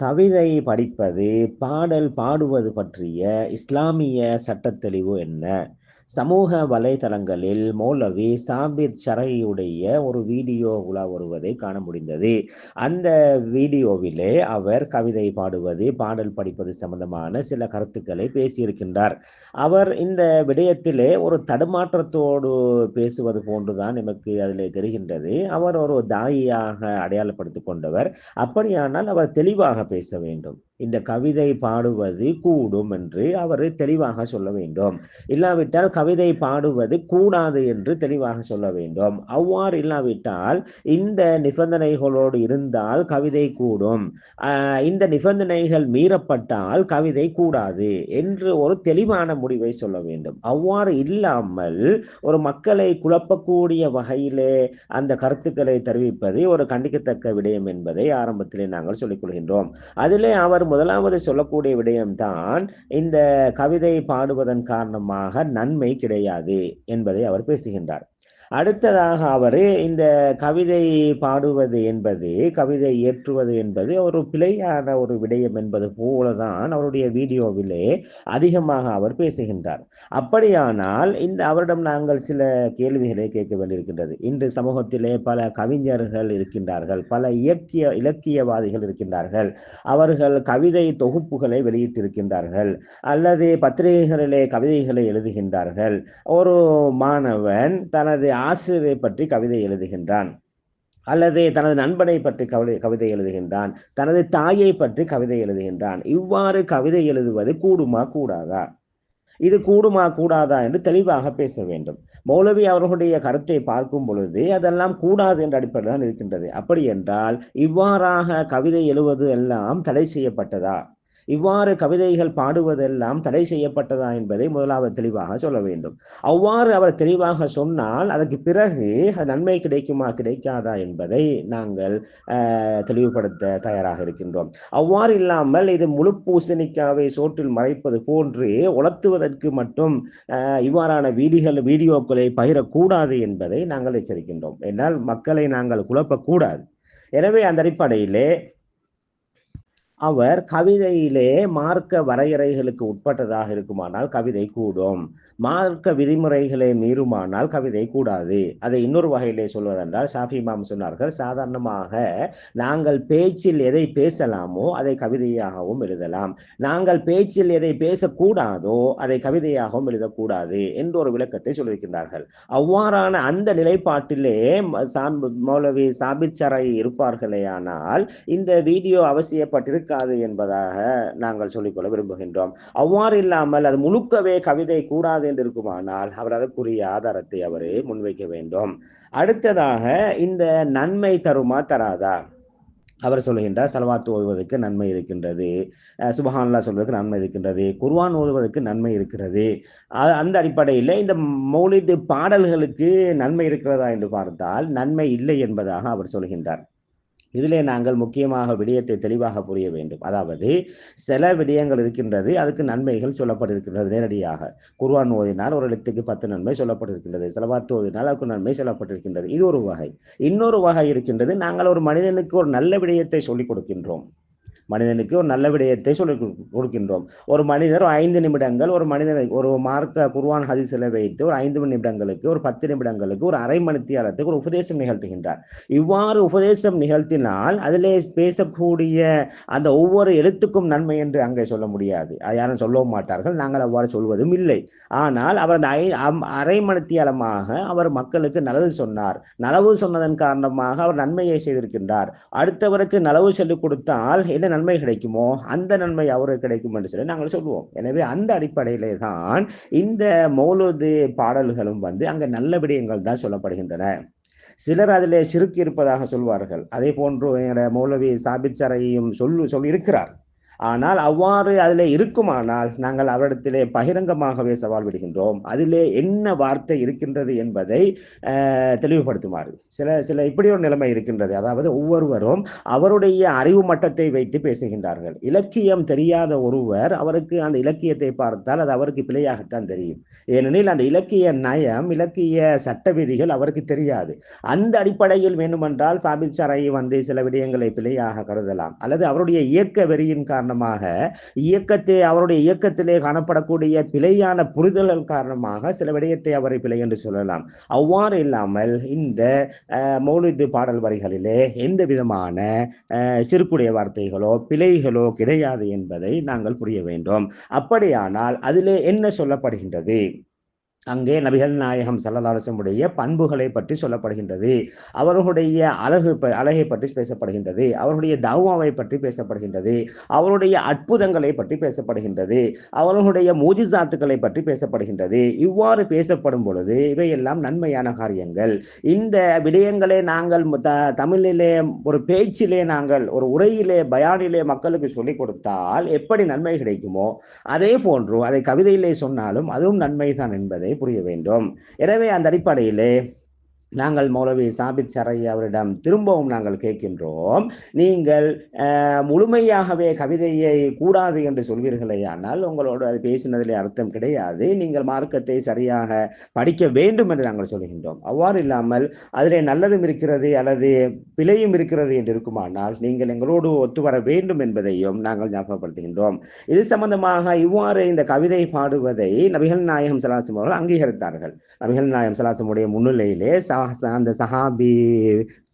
கவிதை படிப்பது பாடல் பாடுவது பற்றிய இஸ்லாமிய சட்டத்தெளிவு என்ன? சமூக வலைதளங்களில் மௌலவி சாபித் ஷரையுடைய ஒரு வீடியோ உலா வருவதை காண முடிந்தது. அந்த வீடியோவிலே அவர் கவிதை பாடுவது பாடல் படிப்பது சம்பந்தமான சில கருத்துக்களை பேசியிருக்கின்றார். அவர் இந்த விடயத்திலே ஒரு தடுமாற்றத்தோடு பேசுவது போன்றுதான் நமக்கு அதில் தெரிகின்றது. அவர் ஒரு தாயியாக அடையாளப்படுத்திக் கொண்டவர். அப்படியானால் அவர் தெளிவாக பேச வேண்டும். இந்த கவிதை பாடுவது கூடும் என்று அவர் தெளிவாக சொல்ல வேண்டும். இல்லாவிட்டால் கவிதை பாடுவது கூடாது என்று தெளிவாக சொல்ல வேண்டும். அவ்வாறு இல்லாவிட்டால் இந்த நிபந்தனைகளோடு இருந்தால் கவிதை கூடும். இந்த நிபந்தனைகள் மீறப்பட்டால் கவிதை கூடாது என்று ஒரு தெளிவான முடிவை சொல்ல வேண்டும். அவ்வாறு இல்லாமல் ஒரு மக்களை குழப்பக்கூடிய வகையிலே அந்த கருத்துக்களை தெரிவிப்பது ஒரு கண்டிக்கத்தக்க விடயம் என்பதை ஆரம்பத்திலே நாங்கள் சொல்லிக் கொள்கின்றோம். அதிலே அவர் முதலாவது சொல்லக்கூடிய விடயம்தான் இந்த கவிதை பாடுவதன் காரணமாக நன்மை கிடையாது என்பதை அவர் பேசுகின்றார். அடுத்ததாக அவர் இந்த கவிதை பாடுவது என்பது கவிதை இயற்றுவது என்பது ஒரு பிழையான ஒரு விடயம் என்பது போலதான் அவருடைய வீடியோவிலே அதிகமாக அவர் பேசுகின்றார். அப்படியானால் இந்த அவரிடம் நாங்கள் சில கேள்விகளை கேட்க வேண்டியிருக்கின்றது. இன்று சமூகத்திலே பல கவிஞர்கள் இருக்கின்றார்கள் பல இயக்கிய இலக்கியவாதிகள் இருக்கின்றார்கள். அவர்கள் கவிதை தொகுப்புகளை வெளியிட்டிருக்கின்றார்கள் அல்லது பத்திரிகைகளிலே கவிதைகளை எழுதுகின்றார்கள். ஒரு மாணவன் தனது ஆசிரியரை பற்றி கவிதை எழுதுகின்றான். அல்லது தனது நண்பனை பற்றி கவிதை கவிதை எழுதுகின்றான். தனது தாயை பற்றி கவிதை எழுதுகின்றான். இவ்வாறு கவிதை எழுதுவது கூடுமா கூடாதா? இது கூடுமா கூடாதா என்று தெளிவாக பேச வேண்டும். மௌலவி அவர்களுடைய கருத்தை பார்க்கும் பொழுது அதெல்லாம் கூடாது என்ற அடிப்படையில் தான் இருக்கின்றது. அப்படி என்றால் இவ்வாறாக கவிதை எழுவது எல்லாம் தடை செய்யப்பட்டதா? இவ்வாறு கவிதைகள் பாடுவதெல்லாம் தடை செய்யப்பட்டதா என்பதை முதலாவது தெளிவாக சொல்ல வேண்டும். அவ்வாறு அவர் தெளிவாக சொன்னால் அதற்கு பிறகு நன்மை கிடைக்குமா கிடைக்காதா என்பதை நாங்கள் தெளிவுபடுத்த தயாராக இருக்கின்றோம். அவ்வாறு இல்லாமல் இது முழு பூசணிக்காவை சோற்றில் மறைப்பது போன்று உலர்த்துவதற்கு மட்டும் இவ்வாறான வீடிகள் வீடியோக்களை பகிரக்கூடாது என்பதை நாங்கள் எச்சரிக்கின்றோம். என்னால் மக்களை நாங்கள் குழப்பக்கூடாது. எனவே அந்த அடிப்படையிலே அவர் கவிதையிலே மார்க்க வரையறைகளுக்கு உட்பட்டதாக இருக்குமானால் கவிதை கூடும். மார்க்க விதிமுறைகளை மீறுமானால் கவிதை கூடாது. அதை இன்னொரு வகையிலே சொல்வதென்றால் ஷாஃபி மாம் சொன்னார்கள் சாதாரணமாக நாங்கள் பேச்சில் எதை பேசலாமோ அதை கவிதையாகவும் எழுதலாம். நாங்கள் பேச்சில் எதை பேசக்கூடாதோ அதை கவிதையாகவும் எழுதக்கூடாது என்ற ஒரு விளக்கத்தை சொல்லியிருக்கின்றார்கள். அவ்வாறான அந்த நிலைப்பாட்டிலே மௌலவி சாபித் சரை இருப்பார்களே ஆனால் இந்த வீடியோ அவசியப்பட்டிருக்க இருக்காது என்பதாக நாங்கள் சொல்லிக்கொள்ள விரும்புகின்றோம். அவ்வாறு இல்லாமல் அது முழுக்கவே கவிதை கூடாது என்று இருக்குமானால் அவர் அதற்குரிய ஆதாரத்தை அவர் முன்வைக்க வேண்டும். அடுத்ததாக இந்த நன்மை தருமா தராதா? அவர் சொல்லுகின்றார் சலவாத்து ஓதுவதற்கு நன்மை இருக்கின்றது. சுபஹான்லா சொல்வதற்கு நன்மை இருக்கின்றது. குர்வான் ஓதுவதற்கு நன்மை இருக்கிறது. அந்த அடிப்படையில் இந்த மௌலிது பாடல்களுக்கு நன்மை இருக்கிறதா என்று பார்த்தால் நன்மை இல்லை என்பதாக அவர் சொல்கின்றார். இதிலே நாங்கள் முக்கியமாக விடயத்தை தெளிவாக புரிய வேண்டும். அதாவது சில விடயங்கள் இருக்கின்றது அதுக்கு நன்மைகள் சொல்லப்பட்டிருக்கின்றது நேரடியாக. குர்வான் ஓதினால் ஒரு எழுத்துக்கு பத்து நன்மை சொல்லப்பட்டிருக்கின்றது செலவாத்து ஓதினால் அதுக்கு நன்மை சொல்லப்பட்டிருக்கின்றது. இது ஒரு வகை. இன்னொரு வகை இருக்கின்றது நாங்கள் ஒரு மனிதனுக்கு ஒரு நல்ல விடயத்தை சொல்லிக் கொடுக்கின்றோம். மனிதனுக்கு ஒரு நல்ல விடயத்தை சொல்லி கொடுக்கின்றோம். ஒரு மனிதர் ஐந்து நிமிடங்கள் ஒரு மனிதனை ஒரு மார்க்க குர்வான் ஹதிசில வைத்து ஒரு ஐந்து நிமிடங்களுக்கு ஒரு பத்து நிமிடங்களுக்கு ஒரு அரை மணித்தியாலத்துக்கு ஒரு உபதேசம் நிகழ்த்துகின்றார். இவ்வாறு உபதேசம் நிகழ்த்தினால் அதிலே பேசக்கூடிய அந்த ஒவ்வொரு எழுத்துக்கும் நன்மை என்று அங்கே சொல்ல முடியாது. அது யாரும் சொல்லவும் மாட்டார்கள். நாங்கள் அவ்வாறு சொல்வதும் இல்லை. ஆனால் அவர் அந்த ஐ அரை மணித்தியாலமாக அவர் மக்களுக்கு நல்லது சொன்னார். நலவு சொன்னதன் காரணமாக அவர் நன்மையை செய்திருக்கின்றார். அடுத்தவருக்கு நலவு சொல்லிக் கொடுத்தால் என்ன நன்மை கிடைக்குமோ அந்த நன்மை அவருக்கு கிடைக்கும் என்று சொல்லி நாங்கள் சொல்லுவோம். எனவே அந்த அடிப்படையிலே தான் இந்த மௌலுது பாடல்களும் வந்து அங்கே நல்ல விடயங்கள் தான் சொல்லப்படுகின்றன. சிலர் அதிலே சிறுக்கு இருப்பதாக சொல்வார்கள். அதே போன்று எங்களோட மௌலவி சாபித் சரையும் சொல்லு சொல்லி இருக்கிறார் ஆனால் அவ்வாறு அதிலே இருக்குமானால் நாங்கள் அவரிடத்திலே பகிரங்கமாகவே சவால் விடுகின்றோம். அதிலே என்ன வார்த்தை இருக்கின்றது என்பதை தெளிவுபடுத்துமாறு. சில சில இப்படி ஒரு நிலைமை இருக்கின்றது. அதாவது ஒவ்வொருவரும் அவருடைய அறிவு மட்டத்தை வைத்து பேசுகின்றார்கள். இலக்கியம் தெரியாத ஒருவர் அவருக்கு அந்த இலக்கியத்தை பார்த்தால் அது அவருக்கு பிழையாகத்தான் தெரியும். ஏனெனில் அந்த இலக்கிய நயம் இலக்கிய சட்ட விதிகள் அவருக்கு தெரியாது. அந்த அடிப்படையில் வேண்டுமென்றால் சாபித் சரை வந்து சில விடயங்களை பிழையாக கருதலாம். அல்லது அவருடைய இயக்க வெறியின் காரணம் காரணமாக இயக்கத்தை அவருடைய இயக்கத்திலே காணப்படக்கூடிய பிழையான புரிதல்கள் காரணமாக சில விடயத்தை அவரை பிழை என்று சொல்லலாம். அவ்வாறு இல்லாமல் இந்த அஹ், மௌலிது பாடல் வரிகளிலே எந்த விதமான அஹ், சிறுக்குடைய வார்த்தைகளோ பிழைகளோ கிடையாது என்பதை நாங்கள் புரிய வேண்டும். அப்படியானால் அதிலே என்ன சொல்லப்படுகின்றது? அங்கே நபிகள் நாயகம் சல்லதாலசமுடைய பண்புகளை பற்றி சொல்லப்படுகின்றது. அவர்களுடைய அழகு ப- அழகை பற்றி பேசப்படுகின்றது. அவர்களுடைய தவாவை பற்றி பேசப்படுகின்றது. அவருடைய அற்புதங்களை பற்றி பேசப்படுகின்றது. அவர்களுடைய மூஜிசாத்துக்களை பற்றி பேசப்படுகின்றது. இவ்வாறு பேசப்படும் பொழுது இவையெல்லாம் நன்மையான காரியங்கள். இந்த விடயங்களை நாங்கள் த- தமிழிலே ஒரு பேச்சிலே நாங்கள் ஒரு உரையிலே பயானிலே மக்களுக்கு சொல்லிக் கொடுத்தால் எப்படி நன்மை கிடைக்குமோ அதே போன்று அதை கவிதையிலே சொன்னாலும் அதுவும் நன்மைதான் என்பதை புரிய வேண்டும். எனவே அந்த அடிப்படையிலே நாங்கள் மௌலவி சாபித் சரை அவரிடம் திரும்பவும் நாங்கள் கேட்கின்றோம். நீங்கள் முழுமையாகவே கவிதையை கூடாது என்று சொல்வீர்களே ஆனால் உங்களோடு அது பேசினதிலே அர்த்தம் கிடையாது. நீங்கள் மார்க்கத்தை சரியாக படிக்க வேண்டும் என்று நாங்கள் சொல்கின்றோம். அவ்வாறு இல்லாமல் அதிலே நல்லதும் இருக்கிறது அல்லது பிழையும் இருக்கிறது என்று இருக்குமானால் நீங்கள் எங்களோடு ஒத்து வர வேண்டும் என்பதையும் நாங்கள் ஞாபகப்படுத்துகின்றோம். இது சம்பந்தமாக இவ்வாறு இந்த கவிதை பாடுவதை நபிகள் நாயகம் சலாசம் அவர்கள் அங்கீகரித்தார்கள். நபிகள் நாயகம் சலாசமுடைய முன்னிலையிலே அந்த சஹாபி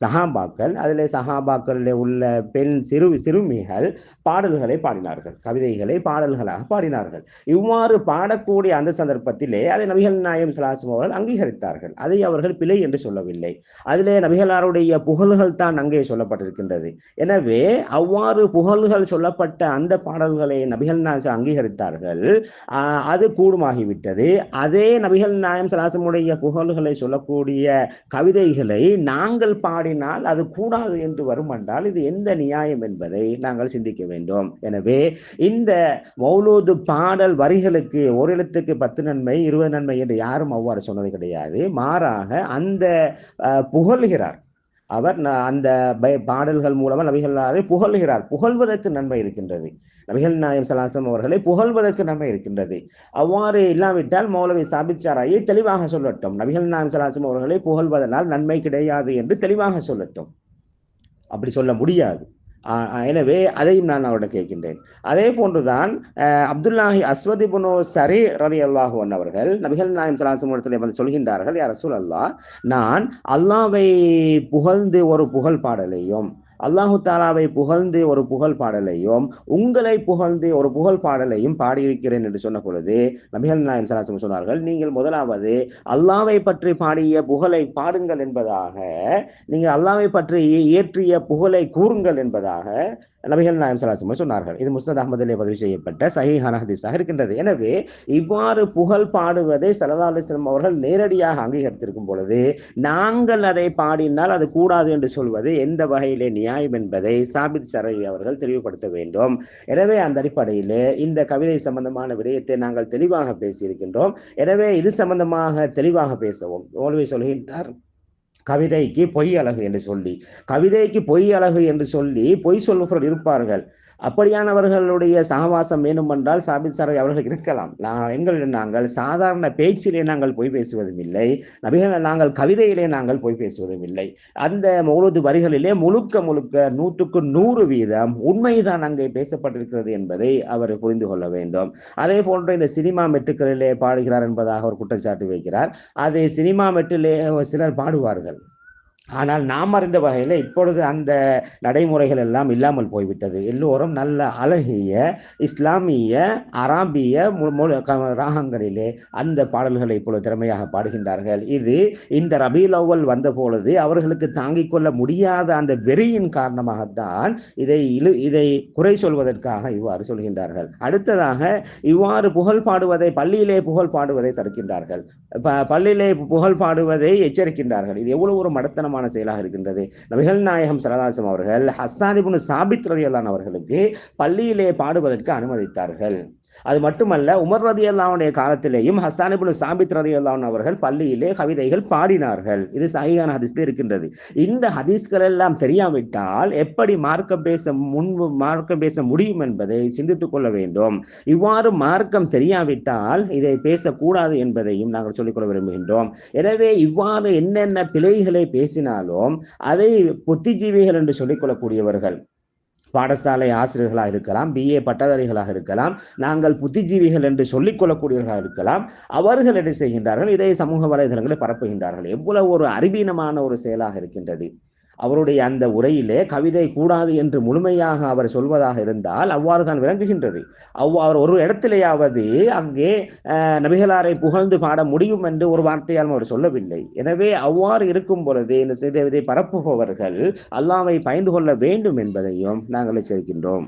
சஹாபாக்கள் அதில் சஹாபாக்களில் உள்ள பெண் சிறு சிறுமிகள் பாடல்களை பாடினார்கள். கவிதைகளை பாடல்களாக பாடினார்கள். இவ்வாறு பாடக்கூடிய அந்த சந்தர்ப்பத்திலே அதை நபிகள் நாயம் சலாசம் அவர்கள் அங்கீகரித்தார்கள். அதை அவர்கள் பிழை என்று சொல்லவில்லை. அதிலே நபிகளாருடைய புகழ்கள் தான் அங்கே சொல்லப்பட்டிருக்கின்றது. எனவே அவ்வாறு புகழ்கள் சொல்லப்பட்ட அந்த பாடல்களை நபிகள் நாயம் அங்கீகரித்தார்கள். அது கூடுமாகிவிட்டது. அதே நபிகள் நாயம் சலாசமுடைய புகழ்களை சொல்லக்கூடிய கவிதைகளை நாங்கள் பாடினால் அது கூடாது என்று வரும் என்றால் இது எந்த நியாயம் என்பதை நாங்கள் சிந்திக்க வேண்டும். எனவே இந்த மௌலூது பாடல் வரிகளுக்கு ஒரு எழுத்துக்கு பத்து நன்மை இருபது நன்மை என்று யாரும் அவ்வாறு சொன்னது கிடையாது. மாறாக அந்த அஹ், புகழ்கிறார். அவர் அந்த பை- பாடல்கள் மூலமாக நபிகளாரை புகழ்கிறார். புகழ்வதற்கு நன்மை இருக்கின்றது. நபிகள் நாயம் சலாசம் அவர்களை புகழ்வதற்கு நன்மை இருக்கின்றது. அவ்வாறு இல்லாவிட்டால் மௌலவி சாபித் சாராயை தெளிவாக சொல்லட்டும். நபிகள் நாயம் சலாசம் அவர்களை புகழ்வதனால் நன்மை கிடையாது என்று தெளிவாக சொல்லட்டும். அப்படி சொல்ல முடியாது. எனவே அதையும் நான் அவரிடம் கேட்கின்றேன். அதே போன்றுதான் அப்துல்லாஹி அஸ்வதி புனோ சரி ரதி அல்லாஹுவன் அவர்கள் நபிகள் நாயம் சலாசம் இடத்துல வந்து சொல்கின்றார்கள் யார் ரசூல் அல்லாஹ் நான் அல்லாவை புகழ்ந்து ஒரு புகழ் பாடலையும் அல்லாஹு தாலாவை புகழ்ந்து ஒரு புகழ் பாடலையும் உங்களை புகழ்ந்து ஒரு புகழ் பாடலையும் பாடியிருக்கிறேன் என்று சொன்ன பொழுது நபிகள் நாயம் சலாசம் சொன்னார்கள் நீங்கள் முதலாவது அல்லாவை பற்றி பாடிய புகழை பாடுங்கள் என்பதாக நீங்கள் அல்லாவை பற்றி இயற்றிய புகழை கூறுங்கள் என்பதாக நபிகள் நாயம் சலாசம் சொன்னார்கள். இது முஸ்தத் அகமதிலே பதிவு செய்யப்பட்ட சஹிஹான ஹதீஸாக இருக்கின்றது. எனவே இவ்வாறு புகழ் பாடுவதை சலதா அலிஸ்லம் அவர்கள் நேரடியாக அங்கீகரித்திருக்கும் பொழுது நாங்கள் அதை பாடினால் அது கூடாது என்று சொல்வது எந்த வகையிலே நியாயம் என்பதை சாபித் சரவி அவர்கள் தெளிவுபடுத்த வேண்டும். எனவே அந்த அடிப்படையிலே இந்த கவிதை சம்பந்தமான விடயத்தை நாங்கள் தெளிவாக பேசியிருக்கின்றோம். எனவே இது சம்பந்தமாக தெளிவாக பேசவும். ஓல்வி சொல்கின்றார் கவிதைக்கு பொய் அழகு என்று சொல்லி கவிதைக்கு பொய் அழகு என்று சொல்லி பொய் சொல்பவர்கள் இருப்பார்கள். அப்படியானவர்களுடைய சகவாசம் வேண்டுமென்றால் சாபித் சாரை அவர்கள் இருக்கலாம். நான் எங்களிடம் நாங்கள் சாதாரண பேச்சிலே நாங்கள் பொய் பேசுவதும் இல்லை. நபிகள் நாங்கள் கவிதையிலே நாங்கள் பொய் பேசுவதும் இல்லை. அந்த முழுது வரிகளிலே முழுக்க முழுக்க நூற்றுக்கு நூறு வீதம் உண்மைதான் அங்கே பேசப்பட்டிருக்கிறது என்பதை அவர் புரிந்து கொள்ள வேண்டும். அதே போன்று இந்த சினிமா மெட்டுக்களிலே பாடுகிறார் என்பதாக ஒரு குற்றச்சாட்டு வைக்கிறார். அதை சினிமா மெட்டிலே சிலர் பாடுவார்கள். ஆனால் நாம் அறிந்த வகையில் இப்பொழுது அந்த நடைமுறைகள் எல்லாம் இல்லாமல் போய்விட்டது. எல்லோரும் நல்ல அழகிய இஸ்லாமிய அராபிய மு- க- ராகங்களிலே அந்த பாடல்களை இப்பொழுது திறமையாக பாடுகின்றார்கள். இது இந்த ரபீல் லவல் வந்த பொழுது அவர்களுக்கு தாங்கிக் கொள்ள முடியாத அந்த வெறியின் காரணமாகத்தான் இதை இழு இதை குறை சொல்வதற்காக இவ்வாறு சொல்கின்றார்கள். அடுத்ததாக இவ்வாறு புகழ் பாடுவதை பள்ளியிலே புகழ் பாடுவதை தடுக்கின்றார்கள். ப பள்ளியிலே புகழ் பாடுவதை எச்சரிக்கின்றார்கள். இது எவ்வளவு ஒரு மடத்தனமான செயலாக இருக்கின்றது. நபிகள் நாயகம் சரதாசம் அவர்கள் ஹஸ்ஸானிபுன் சாபித் ரதியல்லான் அவர்களுக்கு பள்ளியிலே பாடுவதற்கு அனுமதித்தார்கள். அது மட்டுமல்ல உமர் ரதி அல்லாவுடைய காலத்திலேயும் ஹசானிபுல் சாபித் ரதி அல்லான் அவர்கள் பள்ளியிலே கவிதைகள் பாடினார்கள். இது சகிகான ஹதீஸ்ல இருக்கின்றது. இந்த ஹதீஸ்கள் எல்லாம் தெரியாவிட்டால் எப்படி மார்க்கம் பேச முன்பு மார்க்கம் பேச முடியும் என்பதை சிந்தித்துக் கொள்ள வேண்டும். இவ்வாறு மார்க்கம் தெரியாவிட்டால் இதை பேசக்கூடாது என்பதையும் நாங்கள் சொல்லிக்கொள்ள விரும்புகின்றோம். எனவே இவ்வாறு என்னென்ன பிழைகளை பேசினாலும் அதை புத்திஜீவிகள் என்று சொல்லிக்கொள்ளக்கூடியவர்கள் பாடசாலை ஆசிரியர்களாக இருக்கலாம் பிஏ பட்டதாரிகளாக இருக்கலாம் நாங்கள் புத்திஜீவிகள் என்று சொல்லிக்கொள்ளக்கூடியவர்களாக இருக்கலாம் அவர்கள் என்ன செய்கின்றார்கள் இதை சமூக வலைதளங்களை பரப்புகின்றார்கள். எவ்வளவு ஒரு அறிவீனமான ஒரு செயலாக இருக்கின்றது. அவருடைய அந்த உரையிலே கவிதை கூடாது என்று முழுமையாக அவர் சொல்வதாக இருந்தால் அவ்வாறு தான் விளங்குகின்றது. அவ்வாறு ஒரு இடத்திலேயாவது அங்கே நபிகளாரை புகழ்ந்து பாட முடியும் என்று ஒரு வார்த்தையால் அவர் சொல்லவில்லை. எனவே அவ்வாறு இருக்கும் பொழுது இந்த இதை பரப்புபவர்கள் அல்லாவை பயந்து கொள்ள வேண்டும் என்பதையும் நாங்கள் எச்சரிக்கின்றோம்.